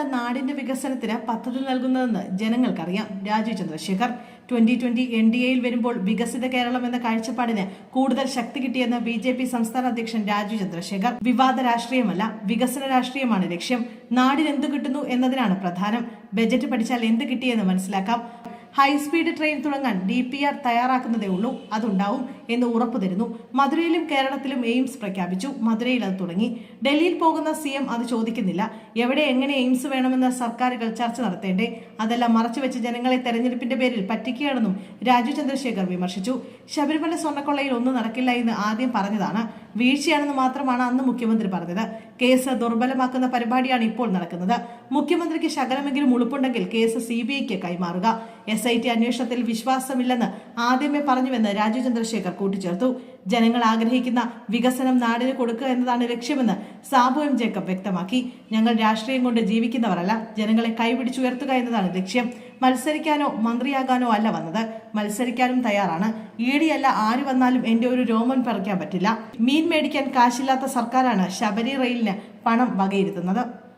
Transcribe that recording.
സർക്കാരാണ് നാടിന്റെ വികസനത്തിന് പദ്ധതി നൽകുന്നതെന്ന് ജനങ്ങൾക്കറിയാം. Rajeev Chandrasekhar twenty twenty N D എയിൽ വരുമ്പോൾ വികസിത കേരളം എന്ന കാഴ്ചപ്പാടിന് കൂടുതൽ ശക്തി കിട്ടിയെന്ന് ബി ജെ പി സംസ്ഥാന അധ്യക്ഷൻ രാജീവ് ചന്ദ്രശേഖർ. വിവാദ രാഷ്ട്രീയമല്ല വികസന രാഷ്ട്രീയമാണ് ലക്ഷ്യം. നാടിന് എന്ത് കിട്ടുന്നു എന്നതിനാണ് പ്രധാനം. ബജറ്റ് പഠിച്ചാൽ എന്ത് കിട്ടിയെന്ന് മനസ്സിലാക്കാം. ഹൈസ്പീഡ് ട്രെയിൻ തുടങ്ങാൻ ഡി പി ആർ തയ്യാറാക്കുന്നതേ ഉള്ളൂ. അതുണ്ടാവും എന്ന് ഉറപ്പു തരുന്നു. മധുരയിലും കേരളത്തിലും എയിംസ് പ്രഖ്യാപിച്ചു. മധുരയിൽ അത് തുടങ്ങി. ഡൽഹിയിൽ പോകുന്ന സി എം അത് ചോദിക്കുന്നില്ല. എവിടെ എങ്ങനെ എയിംസ് വേണമെന്ന് സർക്കാരുകൾ ചർച്ച നടത്തേണ്ടേ? അതെല്ലാം മറച്ചുവെച്ച് ജനങ്ങളെ തെരഞ്ഞെടുപ്പിന്റെ പേരിൽ പറ്റിക്കുകയാണെന്നും രാജു ചന്ദ്രശേഖർ വിമർശിച്ചു. ശബരിമല സ്വർണക്കൊള്ളയിൽ ഒന്നും നടക്കില്ല എന്ന് ആദ്യം പറഞ്ഞതാണ് വീഴ്ചയാണെന്ന് മാത്രമാണ് അന്ന് മുഖ്യമന്ത്രി പറഞ്ഞത്. കേസ് ദുർബലമാക്കുന്ന പരിപാടിയാണ് ഇപ്പോൾ നടക്കുന്നത്. മുഖ്യമന്ത്രിക്ക് ശകലമെങ്കിലും ഉളുപ്പുണ്ടെങ്കിൽ കേസ് സി ബി ഐക്ക് കൈമാറുക. എസ് ഐ ടി അന്വേഷണത്തിൽ വിശ്വാസമില്ലെന്ന് ആദ്യമേ പറഞ്ഞുവെന്ന് രാജു ചന്ദ്രശേഖർ കൂട്ടിച്ചേർത്തു. ജനങ്ങൾ ആഗ്രഹിക്കുന്ന വികസനം നാടിന് കൊടുക്കുക എന്നതാണ് ലക്ഷ്യമെന്ന് സാബു എം ജേക്കബ് വ്യക്തമാക്കി. ഞങ്ങൾ രാഷ്ട്രീയം കൊണ്ട് ജീവിക്കുന്നവരല്ല. ജനങ്ങളെ കൈപിടിച്ചുയർത്തുക എന്നതാണ് ലക്ഷ്യം. മത്സരിക്കാനോ മന്ത്രിയാകാനോ അല്ല വന്നത്. മത്സരിക്കാനും തയ്യാറാണ്. ഇ ഡി അല്ല ആര് വന്നാലും എന്റെ ഒരു രോമൻ പറിക്കാൻ പറ്റില്ല. മീൻ മേടിക്കാൻ കാശില്ലാത്ത സർക്കാരാണ് ശബരി റെയിലിന് പണം വകയിരുത്തുന്നത്.